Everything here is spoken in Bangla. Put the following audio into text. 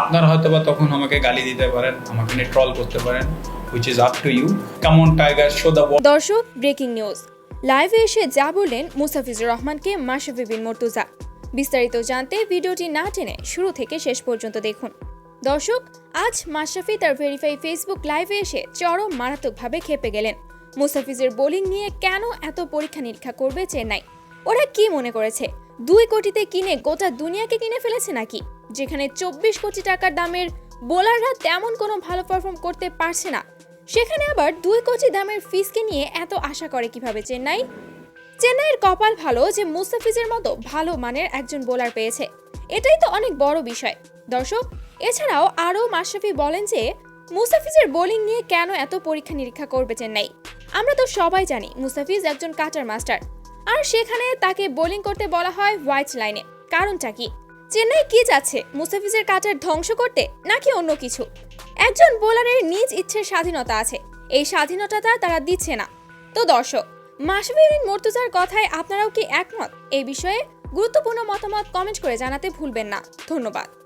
আপনারা হয়তো বা তখন আমাকে গালি দিতে পারেন, আমাকে নিয়ে ট্রল করতে পারেন which is up to you কেমন টাইগার শো দ্য দর্শক ব্রেকিং নিউজ লাইভে এসে যা বললেন মুসাফিজুর রহমানকে মাশরাফি বিন মর্তুজা। বিস্তারিত জানতে ভিডিওটি না টেনে শুরু থেকে শেষ পর্যন্ত দেখুন। দর্শক, আজ মাশরাফি তার ভেরিফাই ফেসবুক লাইভে এসে চরম মারাত্মকভাবে খেপে গেলেন। মুসাফিজের বোলিং নিয়ে কেন এত পরীক্ষা নিরীক্ষা করবে চেন্নাই? ওরা কি মনে করেছে? দুই কোটিতে কিনে গোটা দুনিয়াকে কিনে ফেলেছে নাকি? যেখানে চব্বিশ কোটি টাকার দামের বোলাররা তেমন কোনো ভালো পারফর্ম করতে পারছে না। সেখানে আবার দুই কোটি দামের ফিসকে নিয়ে এত আশা করে কীভাবে চেন্নাই? চেন্নাইয়ের কপাল ভালো যে মুস্তাফিজের মতো ভালো মানের একজন বোলার পেয়েছে। এটাই তো অনেক বড় বিষয়। দর্শক, এছাড়াও আরও মাশরাফি বলেন যে, মুস্তাফিজের বোলিং নিয়ে কেন এত পরীক্ষা নিরীক্ষা করবে চেন্নাই? আমরা তো সবাই জানি মুস্তাফিজ একজন কাটার মাস্টার। আর সেখানে তাকে বোলিং করতে বলা হয় হোয়াইট লাইনে। কারণটা কি? চেন্নাই কি চাচ্ছে মুস্তাফিজের কাটার ধ্বংস করতে নাকি অন্য কিছু? একজন বোলারের নিজ ইচ্ছের স্বাধীনতা আছে। এই স্বাধীনতাটা তারা দিচ্ছে না। তো দর্শক মাসুবিন বিন মর্তুজার কথায় আপনারাও কি একমত? এই বিষয়ে গুরুত্বপূর্ণ মতামত কমেন্ট করে জানাতে ভুলবেন না। ধন্যবাদ।